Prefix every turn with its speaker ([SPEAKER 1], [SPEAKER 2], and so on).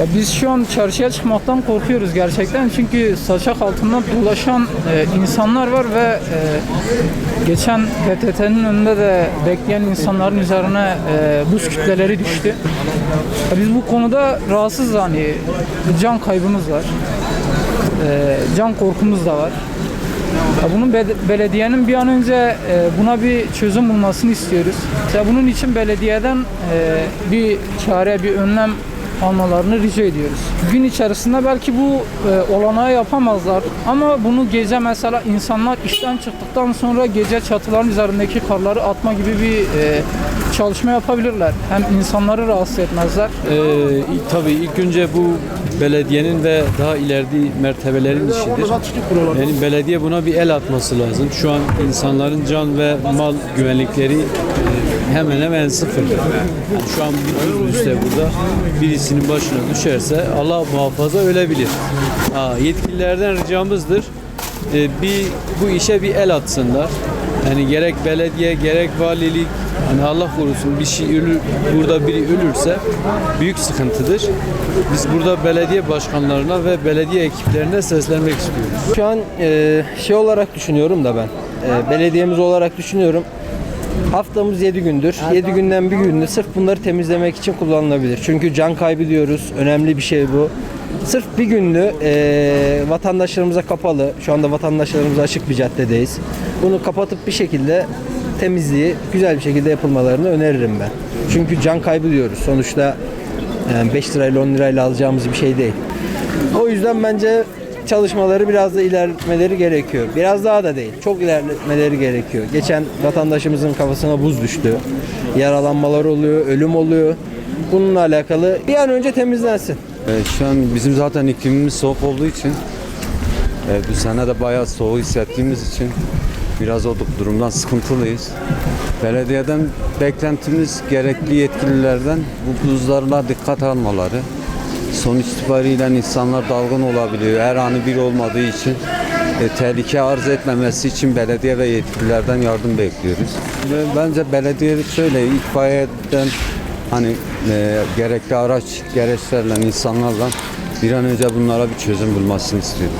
[SPEAKER 1] Ya biz şu an çarşıya çıkmaktan korkuyoruz gerçekten çünkü saçak altında dolaşan e, insanlar var ve e, geçen PTT'nin önünde de bekleyen insanların üzerine e, buz kütleleri düştü. Ya biz bu konuda rahatsız hani can kaybımız var, e, can korkumuz da var. Ya bunun be- belediyenin bir an önce e, buna bir çözüm bulmasını istiyoruz. Ya bunun için belediyeden e, bir çare, bir önlem almalarını rica ediyoruz. Gün içerisinde belki bu e, olanağı yapamazlar ama bunu gece mesela insanlar işten çıktıktan sonra gece çatıların üzerindeki karları atma gibi bir e, çalışma yapabilirler. Hem insanları rahatsız etmezler.
[SPEAKER 2] Ee, ilk- tabii ilk önce bu belediyenin ve daha ileride mertebelerin işidir. Yani belediye buna bir el atması lazım. Şu an insanların can ve mal güvenlikleri hemen hemen sıfır. Yani şu an bir üstte burada birisinin başına düşerse Allah muhafaza ölebilir. Ha, yetkililerden ricamızdır. e, bir bu işe bir el atsınlar. Yani gerek belediye gerek valilik hani Allah korusun bir şey ölür, burada biri ölürse büyük sıkıntıdır. Biz burada belediye başkanlarına ve belediye ekiplerine seslenmek istiyoruz.
[SPEAKER 3] Şu an e, şey olarak düşünüyorum da ben. E, belediyemiz olarak düşünüyorum. Haftamız 7 gündür. 7 günden bir günde sırf bunları temizlemek için kullanılabilir. Çünkü can kaybı diyoruz. Önemli bir şey bu. Sırf bir günlü e, vatandaşlarımıza kapalı. Şu anda vatandaşlarımıza açık bir caddedeyiz. Bunu kapatıp bir şekilde temizliği güzel bir şekilde yapılmalarını öneririm ben. Çünkü can kaybı diyoruz. Sonuçta yani 5 lirayla 10 lirayla alacağımız bir şey değil. O yüzden bence çalışmaları biraz da ilerletmeleri gerekiyor. Biraz daha da değil. Çok ilerletmeleri gerekiyor. Geçen vatandaşımızın kafasına buz düştü. Yaralanmalar oluyor, ölüm oluyor. Bununla alakalı bir an önce temizlensin.
[SPEAKER 4] Ee, Şu an bizim zaten iklimimiz soğuk olduğu için e, bu sene de bayağı soğuk hissettiğimiz için biraz o durumdan sıkıntılıyız. Belediyeden beklentimiz gerekli yetkililerden bu buzlarına dikkat almaları. Sonuç itibariyle insanlar dalgın olabiliyor. Her anı bir olmadığı için e, tehlike arz etmemesi için belediye ve yetkililerden yardım bekliyoruz. Ve bence belediye şöyle itfaiyeden hani e, gerekli araç gereçlerle insanlarla bir an önce bunlara bir çözüm bulmasını istiyorum.